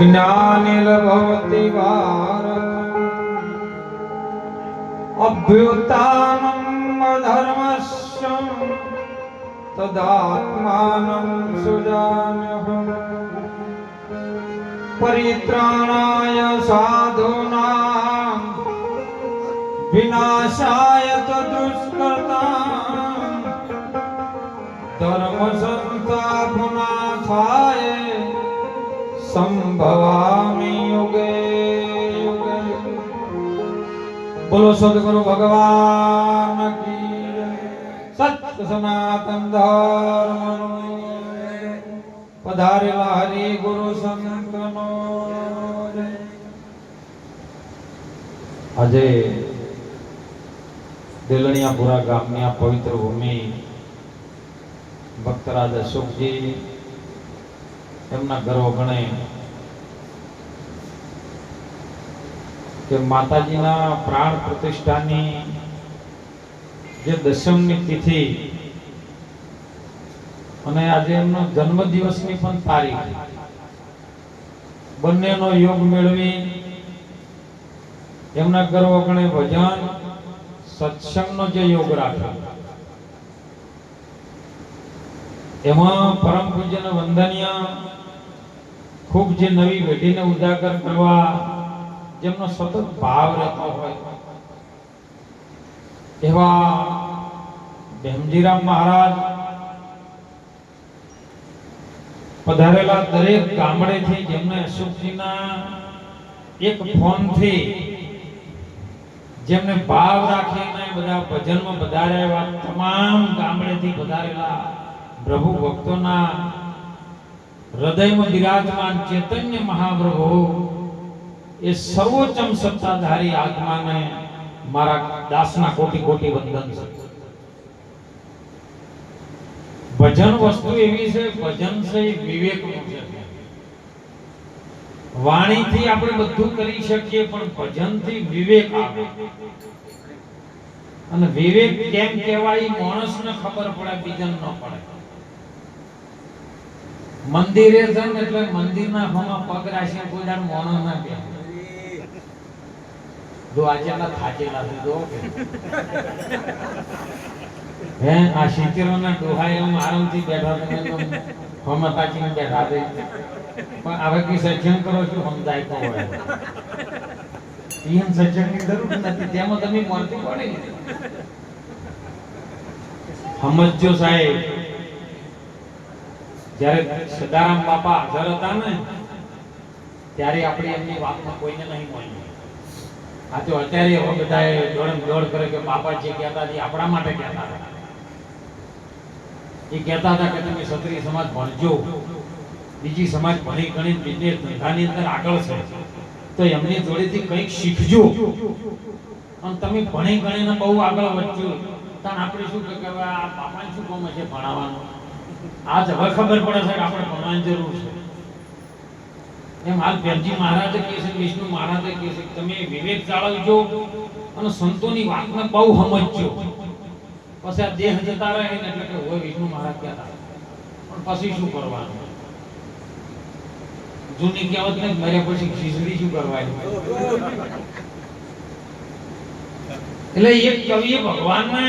જ્ઞાનિર્ભવતિ વારમ અભ્યુત્થાનમ ધર્મસ્ય તદાત્માનમ સુજામ્યહમ પરિત્રાણાય સાધુનામ વિનાશાય તદુષ્કર્તા ધર્મ સંસ્થાપનાથા સંભવામિ યુગે બોલો સદગુરુ ભગવાન કી સત સનાતન ધર્મ પધારેલા હરિ ગુરુ સંતનો આજે દેલણિયાપુરા ગામની આ પવિત્ર ભૂમિ ભક્તરાજ અશોકજી એમના ગર્વ ગણે કે માતાજીના પ્રાણ પ્રતિષ્ઠાની જે દશમની તિથિ અને આજે એમનો જન્મદિવસની પણ તારીખ. બંનેનો યોગ મેળવી એમના ગર્વ ગણે ભજન, સત્સંગનો જે યોગ રાખ્યો એમાં પરમ પૂજ્યને વંદનીય ખૂબ જે નવી પેઢીને ઉજાગર કરવા જેમનો સતત ભાવ રહેતો હોય. એવા ભેમજીરામ મહારાજ પધારેલા દરેક ગામડેથી જેમને અશોકજીના એક ફોનથી જેમને ભાવ રાખીને બધા ભજનમાં પધાર્યા એવા તમામ ગામડેથી પધારેલા પ્રભુ ભક્તોના હૃદયમાં બિરાજમાન ચૈતન્ય મહાપ્રભુ એ સર્વોચ્ચમ સત્તાધારી આત્માને મારા દાસના કોટી કોટી વંદન છે. ભજન વસ્તુ એવી છે, ભજન છે, એ વિવેકનું છે. વાણીથી આપણે બધું કરી શકીએ, પણ ભજનથી વિવેક આવે. અને વિવેક કેમ કહેવાય માણસને ખબર પડે, બીજાને ન પડે. મંદિરે જઈને એટલે મંદિરના હોમાં પગ રાખીને કોઈ દાડ મોણો ના કે જો ના થાચેલા છે, જો હે, આ શીતળોના ડોહાય એમ આરામથી બેઠા તમે હોમાં તાચીને બેઠા છે પણ હવે કઈ સજ્જન કરો છો, સમજાય તો હોય? એમ સજ્જનની જરૂર નથી, તેમાં તમે મળતી પડે. ને. સમજજો સાહેબ. જ્યારે સદારામ બાપા હાજર હતા ને, ત્યારે આપણે એમની વાતમાં કોઈને નહીં મળી આ તો અત્યારે હવે બધાએ દોડમ દોડ કરે કે બાપા જે કહેતા હતા આપણા માટે કહેતા હતા. એ કહેતા હતા કે તમે ક્ષત્રિય સમાજ ભણજો. બીજી સમાજ ભણી ગણી બિઝનેસ ધંધાની અંદર આગળ છે. તો એમની જોડેથી કંઈક શીખજો. અને તમે ભણી ગણીને બહુ આગળ વધજો. તાણ આપણે શું કે આ બાપાને શું કામ છે ભણાવવાનું? આજ હવે ખબર પડે છે કે આપણે ભણવાની જરૂર છે. એમ હાલ પ્રેમજી મહારાજે કહે છે, વિષ્ણુ મહારાજે કહે છે, તમે વિવેક જાળવજો અને સંતોની વાતને બહુ સમજજો. પછી આ દેહ જતા રહે ને એટલે કે હોય વિષ્ણુ મહારાજ કહેતા પણ પછી શું કરવાનું? જૂની કહેવત ને મર્યા પછી ખીચડી શું કરવાની? એટલે એક કવિએ ભગવાનને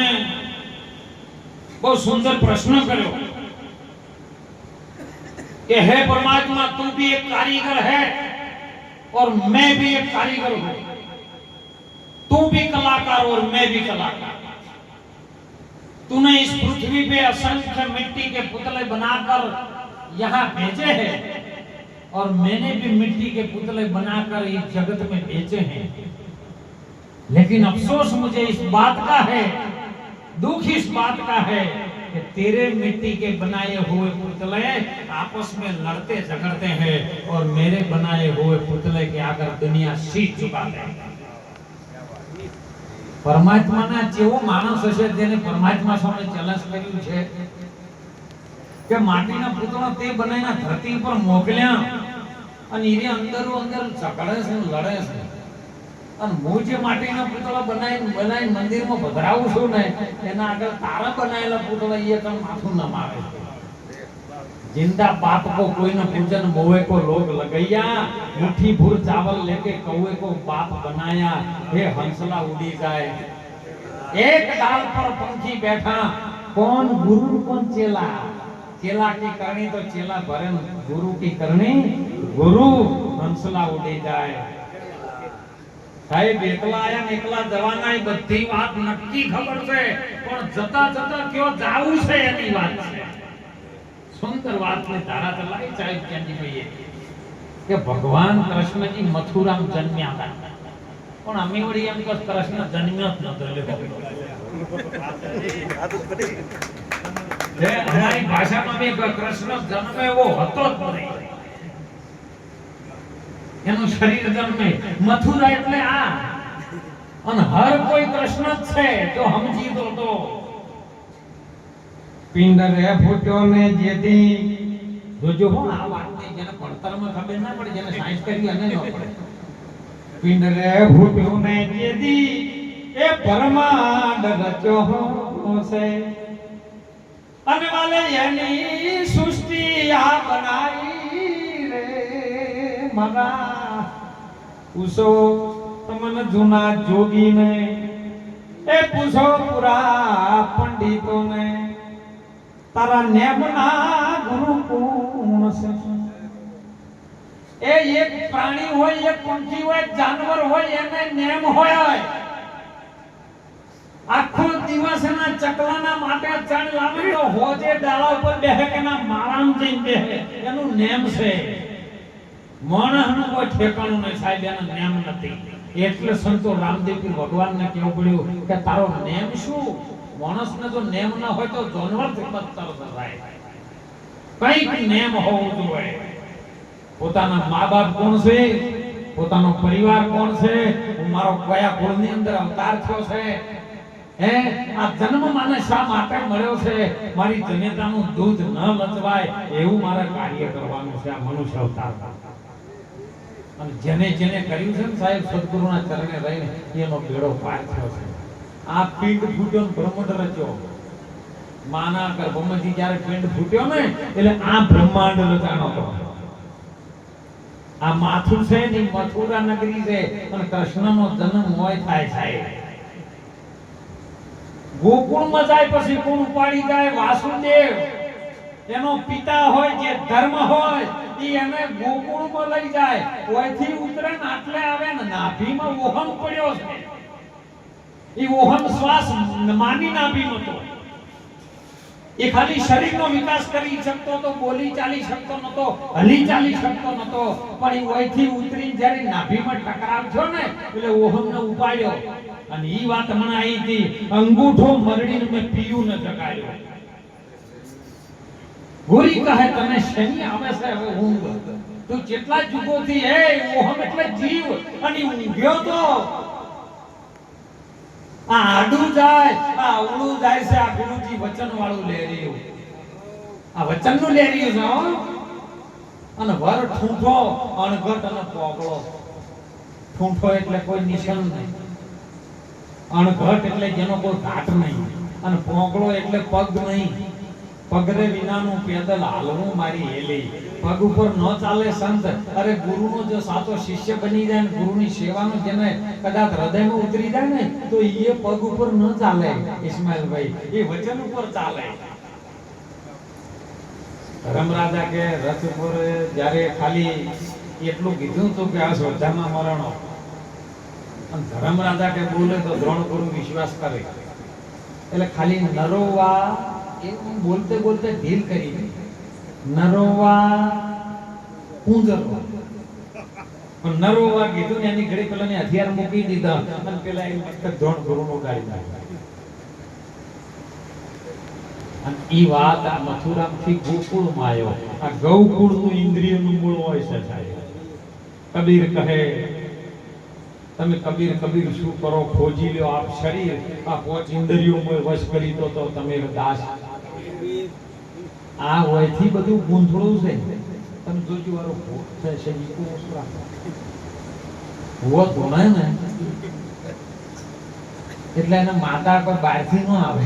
બહુ સુંદર પ્રશ્ન કર્યો. कि हे परमात्मा, तू भी एक कारीगर है और मैं भी एक कारीगर हूँ। तू भी कलाकार और मैं भी कलाकार। तूने इस पृथ्वी पे असंख्य मिट्टी के पुतले बनाकर यहाँ भेजे हैं और मैंने भी मिट्टी के पुतले बनाकर इस जगत में भेजे हैं। लेकिन अफसोस मुझे इस बात का है, दुख इस बात का है कि तेरे मिट्टी के बनाए हुए पुतले आपस में लड़ते झगड़ते हैं और मेरे बनाए हुए पुतले के आकर दुनिया सीट चुकाते हैं પરમાત્માના જેવો માણસ હશે જેને પરમાત્મા સામે ચેલેન્જ કર્યું છે કે માટીના પુતળા તે બનાવીને ધરતી પર મોકલ્યા અને એને અંદરો અંદર ઝઘડે છે ને લડે છે અને હું જે માટીના પુતળા બનાવી બનાવી મંદિરમાં પધરાવું છું ને એના આગળ તારા બનાવેલા પુતળા એ કણ માથું ન મારે છે जिंदा बाप को कोई न पूजन मोए को लोग लगैया मुट्ठी भूर चावल लेके कौए को बाप बनाया हे हंसला उड़ी जाए एक डाल पर पंछी बैठा कौन गुरु कौन चेला चेला की करनी तो चेला भरन गुरु की करनी गुरु हंसला ઉડી જાય સાહેબ એકલા આયા ને એકલા જવાના એ બધી વાત નક્કી ખબર છે પણ જતા જતા કયો જાવું છે એની વાત છે સુંદર વાતને ધારા ચલાવી સાહેબ ક્યાંથી કે ભગવાન કૃષ્ણજી મથુરામ જન્મ્યા હતા. પણ અમે વળી એમ કે કૃષ્ણ જન્મ્યો જ નતો ભાષામાં કૃષ્ણ જન્મ એવો હતો જ નહીં. એનું શરીર જન્મે. મથુરા એટલે આ. અને હર કોઈ કૃષ્ણ જ છે, જો સમજી તો. પિંડ રે ફૂટ્યો ને જેથી જોજો હો આ વાતને જેને ભણતરમાં ખબર ના પડે જેને સાયન્સ કરી અને ન પડે પિંડ રે ફૂટ્યો ને જેથી એ પરમાડ રચ્યો છે અને વાલે એની સૃષ્ટિ આ બનાવી રે મારા પૂછો તમને જૂના જોગીને એ પૂછો પુરા પંડિતોને તારા નેમના ગુરુ કોણ છે. એ એક પ્રાણી હોય એક પંખી હોય, જાનવર હોય, એને નેમ હોય. આખો દિવસ એના ચકલાના માટે ચણ લાવે હોજે ડાળા ઉપર બેહે કે ના મારામ જઈને બેહે. એનું નેમ છે. માણસનું કોઈ ઠેકાણું નહીં સાહેબ, એનું નેમ નથી. એટલે સંતો રામદેવજી ભગવાનને કેવું પડ્યું કે તારો નેમ શું? માણસને જો નેમ ના હોય તો જાનવર બદતર થાય. કંઈક નેમ હોવું જોઈએ. પોતાના મા બાપ કોણ છે? પોતાનો પરિવાર કોણ છે? હું મારો કયા કુળની અંદર અવતાર થયો છે? હે, આ જન્મ મને શા માટે મળ્યો છે? મારી જનેતાનું દૂધ ન લચવાય એવું મારે કાર્ય કરવાનું છે આ મનુષ્ય અવતાર. અને જેને જેને કર્યું છે ને સાહેબ, સદગુરુના ચરણે રહીને એનો બેડો પાર થયો છે. આ પિંડ ફૂટ્યો ને રચ્યો. માના ગર્ભમાંથી જ્યારે પિંડ ફૂટ્યો ને, એટલે આ બ્રહ્માંડ રચાણો આ માથું છે ને મથુરા નગરી છે અને કૃષ્ણનો જન્મ હોય થાય સાહેબ. ગોકુળમાં જાય પછી કોણ ઉપાડી જાય, વાસુદેવ. એનો પિતા હોય, જે ધર્મ હોય, એ એને ગોકુળમાં લઈ જાય. ઓયથી ઉતરે ને આટલે આવે ને, નાભીમાં ઓહમ પડ્યો છે. ઈ ઓહમ શ્વાસ માની નાભીમાં તો એ ખાલી શરીરનો વિકાસ કરી શકતો તો, બોલી ચાલી શકતો નતો, હલી ચાલી શકતો નતો, પણ એ ઓયથી ઉતરીને જ્યારે નાભીમાં ટકરાવ ને, એટલે ઓહમને ઉપાડ્યો. અને ઈ વાત મને આવી હતી, અંગૂઠો મરડીને મેં પીયું ન જગાડ્યો. ગોરી કહે તને શનિ આવે છે, હવે ઊંઘ. તું જેટલા જુગોથી હે ઓહમ એટલે જીવ. અને ઊંઘ્યો તો આ આડું જાય આ અવળું જાય છે આ ગુરુજી વચન વાળું લેરિયું આ વચનનું લેરિયું છે હો. અને વર ઠૂંઠો અણઘટ અને પોગળો ઠૂંઠો એટલે કોઈ નિશાન નહીં. અણઘટ એટલે જેનો કોઈ ઘાટ નહીં. અને પોગળો એટલે પગ નહીં. પગરે વિનાનું પેદલ હાલવું મારી હેલી. પગ ઉપર ન ચાલે સંત. અરે ગુરુનો જો સાચો શિષ્ય બની જાય ને ગુરુની સેવાનું જેને કદાચ હૃદયમાં ઉતરી જાય ને, તો એ પગ ઉપર ન ચાલે, ઇસ્માઇલભાઈ. એ વચન ઉપર ચાલે. ધર્મરાજા કે, રથ ઉપર જ્યારે ખાલી એટલું કીધું તો કે આ શ્રદ્ધામાં મરણો. અને ધર્મરાજા કે, બોલે તો દ્રોણ ગુરુ વિશ્વાસ કરે. એટલે ખાલી નરોવા બોલતે બોલતે ઢીલ કરી નરોવા પૂંજરવા. પણ નરોવા કીધું ને એની ઘડી પેલા હથિયાર મૂકી દીધા. અને પેલા એ મસ્તક ધોણ ગુરુનું ગાડી નાખ્યું. અને ઈ વાત આ મથુરામથી ગોકુળમાં આવ્યો. આ ગૌકુળનું ઇન્દ્રિયનું મૂળ હોય છે સાહેબ. કબીર કહે, તમે કબીર કબીર શું કરો? ખોજી લ્યો આપ શરીર. આ પોચ ઇન્દ્રિયોમાં વશ કરી દો તો તમે દાસ આ હોયથી બધું ગૂંથળું છે. તમે જોજો વાળો છે છે કોઈ. ભૂવો ધોણે ને. એટલે એને માતા કોઈ બહારથી ન આવે.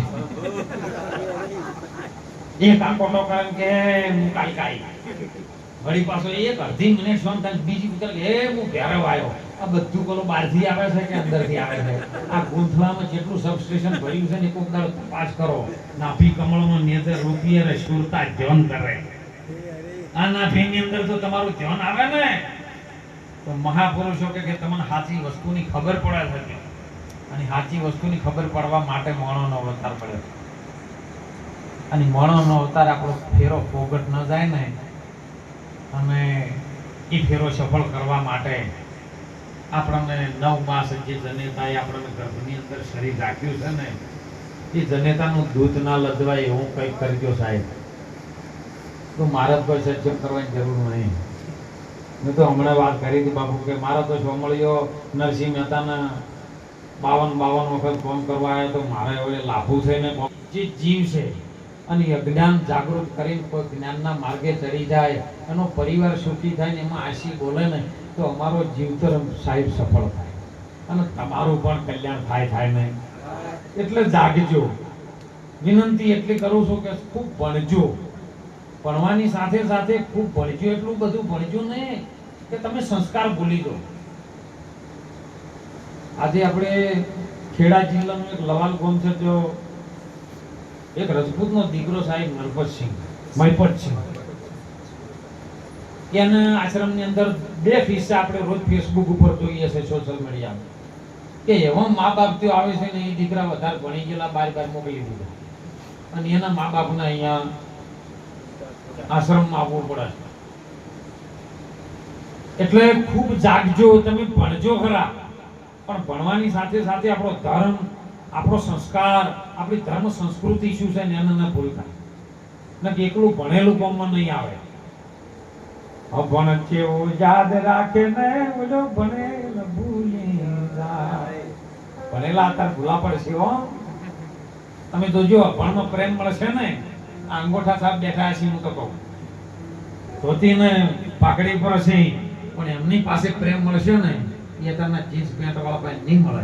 એક આકોટો કારણ કે, હું કાલકાઈ. વળી પાછો એક અડધી મિનિટ સોન બીજી ઉતર એ, હું ઘેરે આવ્યો આ બધું કોલો બહારથી આવે છે કે અંદરથી આવે છે? આ ગુંથલામાં જેટલું સબસ્ટેશન ભર્યું છે ને કોક વખત તપાસ કરો. નાભી કમળમાં નેતર રૂપીએ ને શુરતા ધ્યાન કરે. આ નાભીની અંદર તો તમારું ધ્યાન આવે ને? તો મહાપુરુષો કે તમને સાચી વસ્તુની ખબર પડે છે અને સાચી વસ્તુની ખબર પડવા માટે મોણોનો અવતાર પડે છે. અને મોણોનો અવતાર આપણો ફેરો ફોગટ ન જાય ને? અને એ ફેરો સફળ કરવા માટે આપણને નવ માસ જે જનેતાએ આપણને ગર્ભની અંદર શરીર રાખ્યું છે ને, એ જનેતાનું દૂધ ના લદવાય હું કંઈક કરજો સાહેબ. તો મારે તો સજ્જન કરવાની જરૂર નહીં. મેં તો હમણાં વાત કરી હતી બાપુ કે મારા તો સોમળીઓ નરસિંહ મહેતાના બાવન બાવન વખત ફોન કરવા આવ્યા તો મારે હવે લાભુ ને જે જીવ છે અને અજ્ઞાન જાગૃત કરીને કોઈ જ્ઞાનના માર્ગે ચડી જાય, એનો પરિવાર સુખી થાય ને એમાં આશી બોલે ને તો અમારો જીવતર સાહેબ સફળ થાય. અને તમારું પણ કલ્યાણ થાય થાય નહીં એટલે જાગજો. વિનંતી એટલી કરું છું કે ખૂબ ભણજો. ભણવાની સાથે સાથે ખૂબ ભણજો, એટલું બધું ભણજો નહીં કે તમે સંસ્કાર ભૂલી દો આજે આપણે ખેડા જિલ્લાનો એક લવાલ ગોમ છે તો એક રજપૂતનો દીકરો સાહેબ નરપતસિંહ મહિપતસિંહ એના આશ્રમની અંદર બે ફીસ આપણે રોજ ફેસબુક ઉપર જોઈએ છે સોશિયલ મીડિયા કે એવા મા બાપ તો આવે છે ને, એ દીકરા વધારે ભણી ગયેલા, બાર બાર મોકલી દીધા. અને એના મા બાપને અહીંયા આશ્રમમાં આવવું પડે એટલે ખૂબ જાગજો, તમે ભણજો ખરા. પણ ભણવાની સાથે સાથે આપણો ધર્મ, આપણો સંસ્કાર, આપણી ધર્મ સંસ્કૃતિ શું છે ને એને ન ભૂલતા એકલું ભણેલું કોમમાં નહીં આવે. અભણ થયો, યાદ રાખે ને ઓલો ભણેલ ભૂલી જાય. ભણેલા હતા ભૂલા પડશે હો. તમે તો જો અભણમાં પ્રેમ મળશે ને, આ અંગોઠા સાહેબ બેઠા છે હું તો કહું. ધોતીને પાકડી પર છે પણ એમની પાસે પ્રેમ મળશે ને, એ તમને જીન્સ પેન્ટ વાળા પાસે નહીં મળે.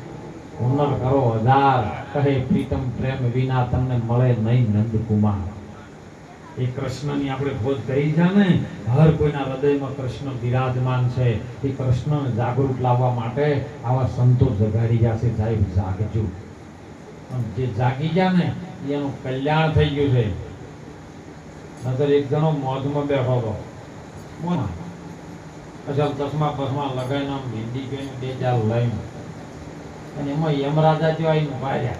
હુનર કરો, હજાર, કહે પ્રીતમ પ્રેમ વિના તમને મળે નહીં નંદકુમાર. એ કૃષ્ણની આપણે ખોજ કરી છે ને, હર કોઈના હૃદયમાં કૃષ્ણ બિરાજમાન છે. એ કૃષ્ણને જાગૃત લાવવા માટે આવા સંતો જગાડી જશે સાહેબ, જાગજો. જે જાગી ગયા ને, એનું કલ્યાણ થઈ ગયું છે. નતર એક જણો મોજમાં બેઠો હતો. અચ્છા, દસમા બસમાં લગાઈને આમ હિન્દી કહીને બે ચાર લઈને. અને એમાં યમરાજા જો આવીને માર્યા.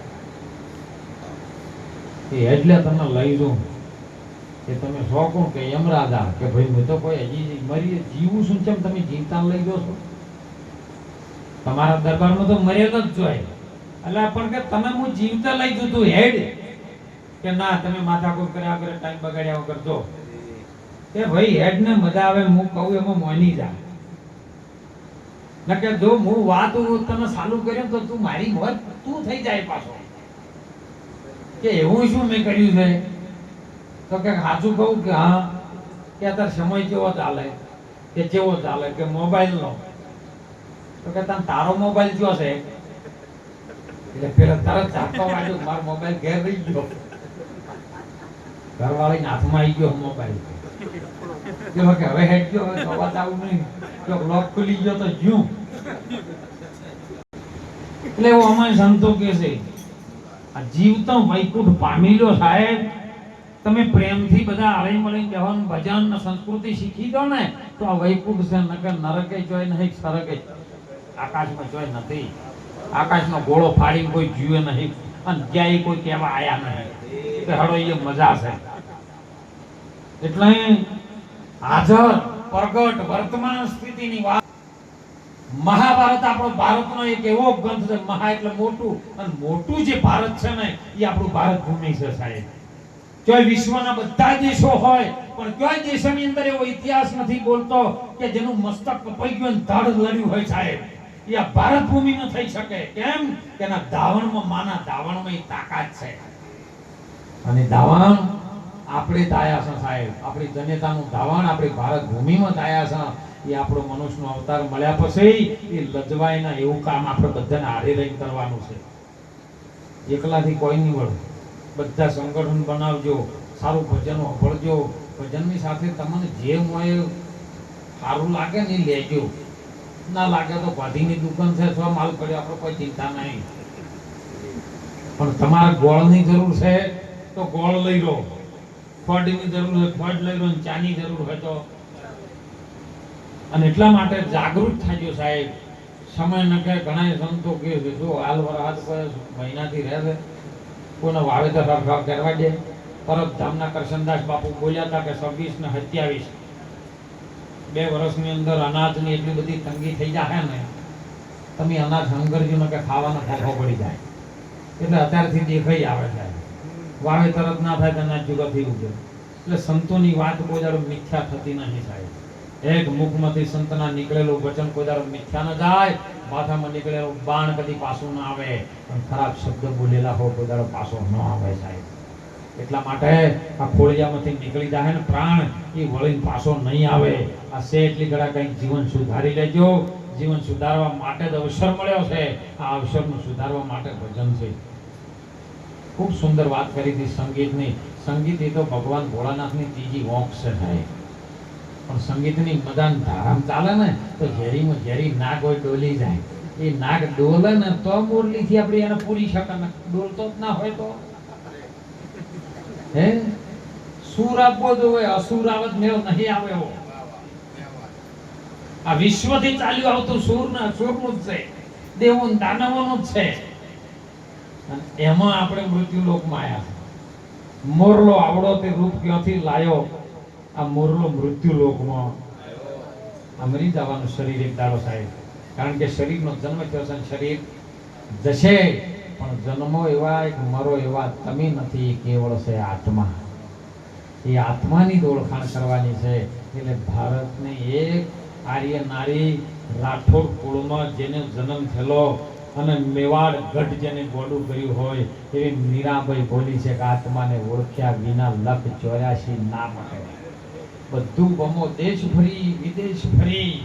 એટલે તમે લઈ લો કે તમે કોણ કે યમરાજા, કે ભાઈ હું તો કોઈ હજી મરી, જીવું શું છે તમે જીવતા લઈ ગયો છો? તમારા દરબારમાં તો મર્યાદ જ જોઈએ એટલે પણ કે તમે હું જીવતા લઈ જતો તું હેડ. કે ના, તમે માથાકૂટ કર્યા વગર ટાઈમ બગાડ્યા વગર જો. કે ભાઈ હેડ ને મજા આવે હું કહું એમાં મોની જા. નકે જો હું વાત તને ચાલુ કર્યું તો તું મારી મોત તું થઈ જાય પાછો. કે એવું શું મેં કર્યું છે? તો કે સાચું કહું કે હા, કે અત્યારે સમય કેવો ચાલે, કે કેવો ચાલે, કે મોબાઈલ નો. તો કે તને તારો મોબાઈલ કયો છે? એટલે પેલા તરત ચાપવા વાળ્યું મારો મોબાઈલ ઘેર રહી ગયો. ઘરવાળીના હાથમાં આવી ગયો મોબાઈલ. કે કે હવે હેડ ગયો હવે અવાજ આવું નહીં તો લોક ખુલી ગયો તો જ્યું એટલે એવો સંતો કે છે આ જીવતો વૈકુંઠ પામી સાહેબ તમે પ્રેમથી બધા હળી મળી બેહવાનું ભજન ને સંસ્કૃતિ શીખી દો ને તો આ વૈકુંઠ છે નકર નરકે જોય નહીં સરકે આકાશમાં જોય નથી આકાશનો ગોળો ફાડીને કોઈ જીવે નહીં અને ક્યાંય કોઈ કહેવા આયા નહીં કે હળો એ મજા છે એટલે હાજર પ્રગટ વર્તમાન સ્થિતિની વાત. મહાભારત આપણો ભારતનો એક એવો ગ્રંથ છે, મહા એટલે મોટું. અને મોટું જે ભારત છે ને, એ આપણું ભારત ભૂમિ છે, સાહેબ. ચોય વિશ્વના બધા દેશો હોય, પણ કયો દેશની અંદર એવો ઇતિહાસ નથી બોલતો કે જેનું મસ્તક કપાઈ ગયું ધડ લડ્યું હોય, સાહેબ. એ આ ભારત ભૂમિમાં થઈ શકે. કેમ? કે એના ધાવણમાં માના ધાવણમાં એ તાકાત છે. અને ધાવણ આપણે તાયા છે સાહેબ, આપણી જનેતાનું ધાવણ, આપણી ભારત ભૂમિમાં તાયા છે એ આપણો મનુષ્યનો અવતાર મળ્યા પછી એ લજવાયના એવું કામ આપણે બધાને હારે લઈને કરવાનું છે. એકલાથી કોઈ નહીં વળે. બધા સંગઠન બનાવજો, સારું ભજન વાપરજો ભજનની સાથે તમને જે મળે સારું લાગે ને એ લેજો. ના લાગે તો ભાધીની દુકાન છે, અથવા માલ પડ્યો, આપણે કોઈ ચિંતા નહીં. પણ તમારે ગોળની જરૂર છે, તો ગોળ લઈ લો. ફળની જરૂર હોય, ફળ લઈ અને ચાની જરૂર હોય તો. અને એટલા માટે જાગૃત થાજો સાહેબ. સમય ન કે ઘણા સંતો કે છે, જો હાલ વરસાદ કોઈ મહિનાથી રહે છે. કોઈને વાવેતર સરખા કરવા દે. પરત ધામના કરશનદાસ બાપુ બોલ્યા હતા કે છવ્વીસ ને સત્યાવીસ. બે વર્ષની અંદર અનાજની એટલી બધી તંગી થઈ જાય ને, તમે અનાજ હંગરજો ને કે ખાવાનો ફોફો પડી જાય. એટલે અત્યારથી દેખાઈ આવે છે વાવેતર જ ના થાય તેના જુદો ઉગે. એટલે સંતોની વાત કોઈ દાડો મિથ્યા થતી નહીં સાહેબ એક મુખમાંથી સંતના નીકળેલું વચન કોઈ દાડો મિથ્યા ન જાય, માથામાં નીકળેલું બાણ કદી પાછું ના આવે. પણ ખરાબ શબ્દ બોલેલા હોય કોઈ દાડો પાછો ન આવે સાહેબ. એટલા માટે આ ખોળિયામાંથી નીકળી જાય ને પ્રાણ, એ વળીને પાછો નહીં આવે. આ સે એટલી ઘડા કંઈક જીવન સુધારી લેજો. જીવન સુધારવા માટે જ અવસર મળ્યો છે. આ અવસરનું સુધારવા માટે ભજન છે. ખૂબ સુંદર વાત કરી હતી સંગીતની. સંગીત એ તો ભગવાન ભોળાનાથની ત્રીજી વોંક છે પણ સંગીતની મદાન ધારામ ચાલે ને, તો ઝેરીમાં ઝેરી નાગ હોય ડોલી જાય. એ નાગ ડોલે ને તો મુરલીથી આપણે એને પૂરી શકે ને, ડોલતો જ ના હોય તો. હે? સુર આપવો જોઈએ અસુર આવત મેળ નહીં આવે એવો. આ વિશ્વથી ચાલ્યું આવતું સૂર ને અસુરનું જ છે. દેવું ને દાનવોનું જ છે. એમાં આપણે મૃત્યુ લોકમાં આવ્યા મોરલો આવડો તે રૂપ ક્યાંથી લાયો? આ મોરલો મૃત્યુ લોકમાં આ મરી જવાનું શરીર એક દાડો સાહેબ. કારણ કે શરીરનો જન્મ થયો છે શરીર જશે, પણ જન્મો એવા એક મરો એવા તમે નથી કેવળ છે આત્મા. એ આત્માની ઓળખાણ કરવાની છે. એટલે ભારતને એક આર્ય નારી રાઠોડ કુળમાં જેને જન્મ થયેલો અને મેવાડ ગઢ જેને ગોડું કર્યું હોય, એવી મીરાબાઈ બોલી છે કે આત્માને ઓળખ્યા વિના લખ ચોર્યાસી ના મળે બધું ગમો દેશ ફરી વિદેશ ફરી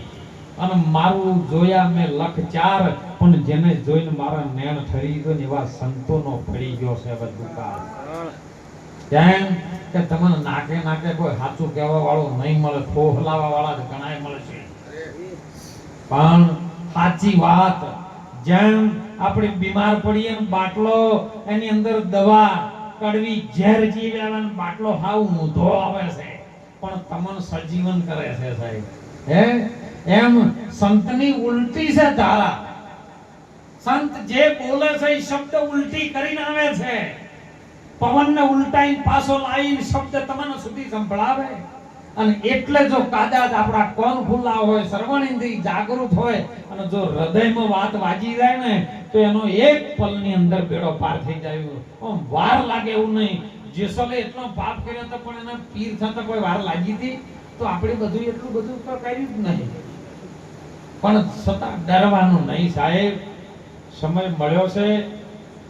અને મારું જોયા મેં લખ ચાર પણ જેને જોઈને મારા નેણ ઠરી ગયો એવા સંતોનો ફરી ગયો છે બધું કાળ કેમ? કે તમને નાકે નાકે કોઈ સાચું કહેવા વાળો નહીં મળે ફોહલાવા વાળા જ ઘણાય મળશે. પણ સાચી વાત જેમ આપણે બીમાર પડીએ બાટલો, એની અંદર દવા કડવી ઝેર જીવે આવે બાટલો હાવ ઊંધો આવે છે. પણ તમને સજીવન કરે છે સાહેબ. હે? એમ સંતની ઉલટી છે ધારા. સંત જે બોલે છે એ શબ્દ ઉલટી કરીને આવે છે. પવનને ઉલટાઈને પાછો લાવીને શબ્દ તમને સુધી સંભળાવે. અને એટલે જો કાદાદ આપણા કોણ ખુલ્લા હોય સર્વણેન્દ્રિય જાગૃત હોય અને જો હૃદયમાં વાત વાજી જાય ને, તો એનો એક પલની અંદર બેડો પાર થઈ જાય આમ વાર લાગે એવું નહીં. જેસલે એટલો પાપ કર્યો હતો પણ એના પીર થતા કોઈ વાર લાગી હતી, તો આપણે બધું એટલું બધું તો કર્યું જ નહીં. પણ છતાં ડરવાનું નહીં સાહેબ. સમય મળ્યો છે.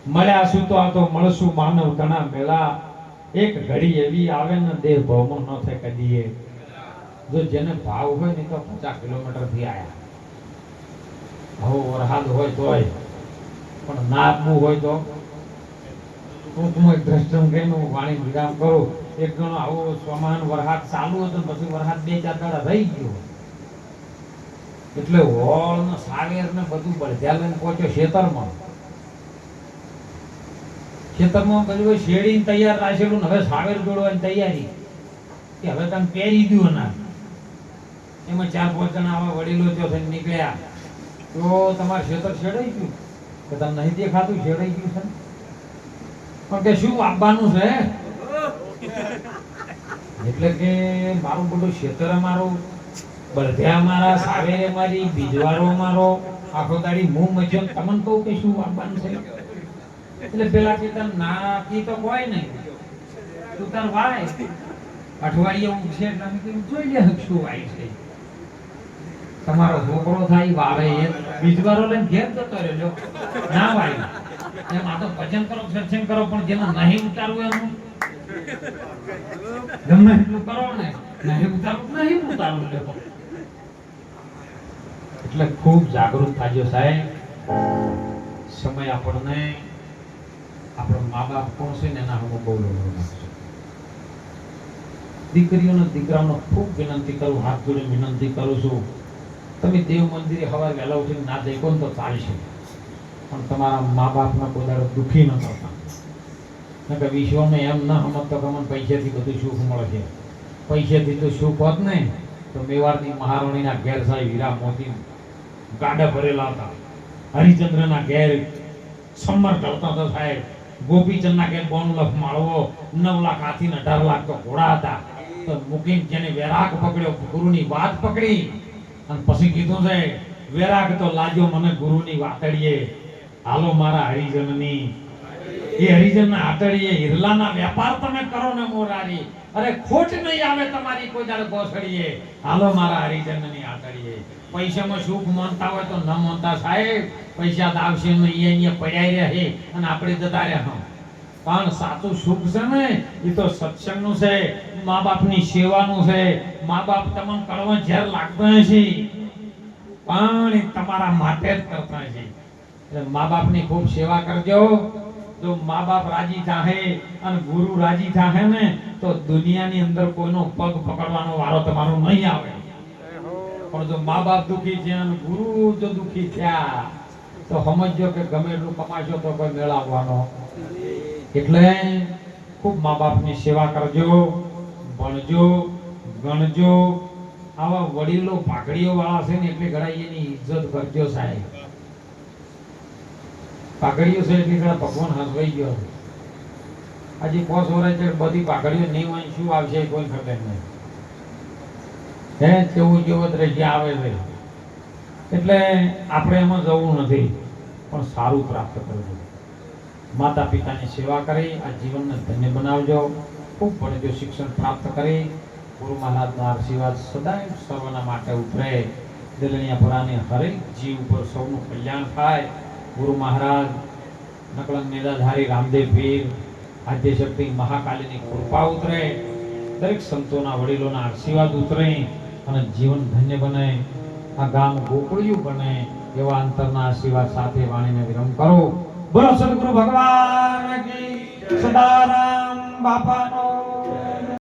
મળ્યા શું તો આ તો મળશું માનવ ઘણા મેળા એક ઘડી એવી આવે ને દેહ ભવમાં ન થાય કદીએ જો જેને ભાવ હોય ને તો પચાસ કિલોમીટરથી આવ્યા હવે વરસાદ હોય તોય. પણ ના આપવું હોય તો? ટૂંકમાં દ્રષ્ટમ કહીને હું વાણી વિરામ કરું. એક ગણો આવો સમાન વરસાદ ચાલુ હતો પછી વરસાદ બે ચાર દાડા રહી ગયો. એટલે હોળ ને સાગર ને બધું બળધ્યા લઈને પહોંચ્યો ખેતરમાં. ખેતરમાં બધું શેડી તૈયાર હવે સાવેર જોડવાની તૈયારી. કે હવે તમે પહેરી દો ના એમાં ચાર પાંચ જણા આવા વડીલો થઈને નીકળ્યા. તો તમારે ખેતર શેડાઈ ગયું? કે તમને દેખાતું, શેડાઈ ગયું છે? પણ કે શું આપવાનું છે? એટલે કે મારું બધું ખેતર મારું બળધ્યા મારા સાવેરે મારી બીજવારો મારો આખો દાડી મું મજ્યો ને તમને કહું કે શું આપવાનું છે? એટલે પેલા કે ના કી તો કોઈ નહીં તું તાર વાય. અઠવાડિયે હું છે એટલે જોઈ લે શું વાય છે. તમારો છોકરો થાય, વાવે એ. બીજવારો લઈને ઘેર જતો રહેજો. ના વાય. એમ આ તો ભજન કરો સત્સંગ કરો, પણ જેને નહીં ઉતારવું એનું. ગમે એટલું કરો ને, નહીં ઉતારવું નહીં ઉતારવું, લ્યો. એટલે ખૂબ જાગૃત થાજો સાહેબ. સમય આપણને આપણા મા બાપ કોણ છે ને એના હું બહુ નાખશે દીકરીઓને દીકરાઓને ખૂબ વિનંતી કરું, હાથ જોડીને વિનંતી કરું છું. તમે દેવ મંદિરે હવા વહેલા ઉઠીને ના દેખો ને તો ચાલશે પણ તમારા મા બાપના કોઈ દુઃખી ન કરતા કે વિશ્વમાં એમ ન સમજતો કે મને પૈસાથી બધું સુખ મળે છે. પૈસાથી તો સુખ હોત ને, તો મેવાડની મહારાણીના ઘેર સાહેબ હીરા મોતી ગાડા ભરેલા હતા. હરિચંદ્રના ઘેર સમર કરતા હતા સાહેબ. ગોપીચંદના ઘેર બોન લખ માળવો, નવ લાખ આથી ને અઢાર લાખ તો ઘોડા હતા. તો મુકીમ જેને વેરાગ પકડ્યો, ગુરુની વાત પકડી. અને પછી કીધું છે, વેરાગ તો લાગ્યો મને ગુરુની વાતડીએ. હાલો મારા હરિજનની. એ હરિજનના આતડીએ, હિરલાના વેપાર તમે કરો ને મોરારી. અરે ખોટ નહીં આવે તમારી કોઈ દાડે ગોસડીએ. હાલો મારા હરિજનની આતડીએ. પૈસામાં સુખ માનતા હોય તો ન માનતા સાહેબ. પૈસા તો આવશે નહીં અહીંયા પડ્યા રહે અને આપણે જતા રહ્યા પણ સાચું સુખ છે ને એ તો સત્સંગનું છે મા બાપની સેવાનું છે. મા બાપ તમને કડવા ઝેર લાગતા છે પણ એ તમારા માટે જ કરતા છે એટલે મા બાપની ખૂબ સેવા કરજો. જો મા બાપ રાજી થાહે અને ગુરુ રાજી થાહે ને તો દુનિયાની અંદર કોઈનો પગ પકડવાનો વારો તમારો નહીં આવે. પણ જો મા બાપ દુખી છે અને ગુરુ જો દુખી થયા તો સમજજો કે ગમે એટલું કમાશો તો કોઈ મેળવવાનો. એટલે ખૂબ મા બાપની સેવા કરજો, ભણજો, ગણજો. આવા વડીલો પાઘડીઓ વાળા છે ને એટલે ઘણા એની ઇજ્જત કરજો સાહેબ. પાઘડીઓ છે એટલે ભગવાન હસવાઈ ગયો. આજે પોસ વર્ષ છે, બધી પાઘડીઓ નહીં હોય શું આવશે કોઈ ખબર નહીં. હે, તેવું જેવો દ્રશ્ય આવે છે. એટલે આપણે એમાં જવું નથી, પણ સારું પ્રાપ્ત કરવું. માતા પિતાની સેવા કરી, આ જીવનને ધન્ય બનાવજો. ખૂબ ભણજો, શિક્ષણ પ્રાપ્ત કરી. ગુરુ મહારાજના આશીર્વાદ સદાય સર્વના માટે ઉતરે. દિલનિયા પુરાની હરેક જીવ ઉપર સૌનું કલ્યાણ થાય. ગુરુ મહારાજ, નકળંગ નેદાધારી રામદેવ પીર આદ્યશક્તિ મહાકાલીની કૃપા ઉતરે. દરેક સંતોના વડીલોના આશીર્વાદ ઉતરે અને જીવન ધન્ય બને. આ ગામ ગોકળિયું બને એવા અંતરના આશીર્વાદ સાથે વાણીને વિરમ કરો. બોલો, સદગુરુ ભગવાન સદારામ બાપાનો